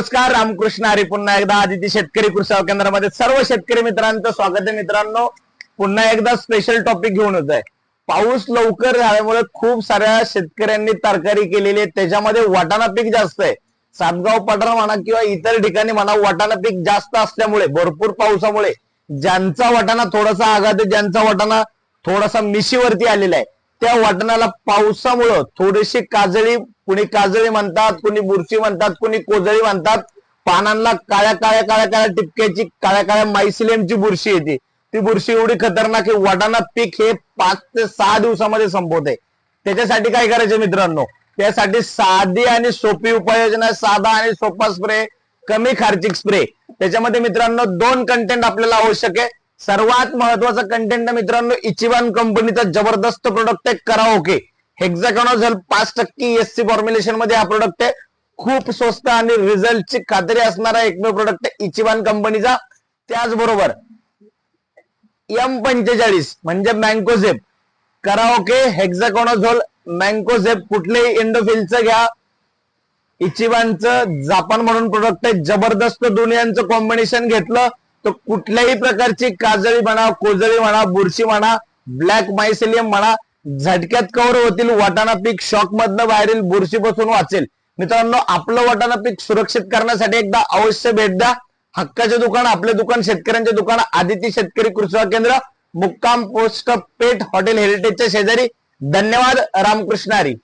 नमस्कार रामकृष्ण हरी. पुन्हा एकदा आदिती शेतकरी कृषी केंद्रामध्ये सर्व शेतकरी मित्रांचं स्वागत आहे मित्रांनो. पुन्हा एकदा स्पेशल टॉपिक घेऊन होत आहे. पाऊस लवकर झाल्यामुळे खूप साऱ्या शेतकऱ्यांनी तरकारी केलेली आहे. त्याच्यामध्ये वाटाणा पीक जास्त आहे. सातगाव पठार म्हणा किंवा इतर ठिकाणी म्हणा वाटाणा पीक जास्त असल्यामुळे भरपूर पावसामुळे ज्यांचा वाटाणा थोडासा आघात आहे ज्यांचा वाटाणा थोडासा मिशीवरती आलेला आहे त्या वाटणाला पावसामुळं थोडीशी काजळी कुणी काजळी म्हणतात कुणी बुरशी म्हणतात कुणी कोजळी म्हणतात. पानांना काळ्या काळ्या काळ्या काळ्या टिपक्याची काळ्या काळ्या मायसिलेमची बुरशी येते. ती बुरशी एवढी खतरनाक आहे वाटाणा पीक हे पाच ते सहा दिवसामध्ये संपवते. त्याच्यासाठी काय करायचं मित्रांनो? त्यासाठी साधी आणि सोपी उपाययोजना साधा आणि सोपा स्प्रे कमी खर्चिक स्प्रे. त्याच्यामध्ये मित्रांनो दोन कंटेंट आपल्याला आवश्यक आहे. सर्वात महत्त्वाचा कंटेंट मित्रांनो इचिबान कंपनीचा जबरदस्त प्रोडक्ट आहे कराओके. हेक्झाकॉनोझल पाच टक्के एससी फॉर्म्युलेशनमध्ये हा प्रोडक्ट आहे. खूप स्वस्त आणि रिझल्टची खात्री असणारा एकमेव प्रोडक्ट आहे इचिबान कंपनीचा. त्याचबरोबर एम पंचेचाळीस म्हणजे मँकोझेप कराओके हेक्झाकॉनोझोल मँकोझेप कुठलेही इंडोफिलचं घ्या. इचिबानचं जापान म्हणून प्रोडक्ट आहे. जबरदस्त दोन्हीचं कॉम्बिनेशन घेतलं. तर कुठल्याही प्रकारची काजळी म्हणा कोजळी म्हणा बुरशी म्हणा ब्लॅक मायसेलियम म्हणा झटक्यात कव्हर होतील वाटाणा पीक शॉक मधनं बाहेरील बुरशीपासून वाचेल. मित्रांनो आपलं वाटाणा पीक सुरक्षित करण्यासाठी एकदा अवश्य भेट द्या. हक्काचे दुकान आपले दुकान शेतकऱ्यांचे दुकान आदिती शेतकरी कृषी केंद्र मुक्काम पोस्ट पेठ हॉटेल हेरिटेजच्या शेजारी. धन्यवाद रामकृष्ण हरी.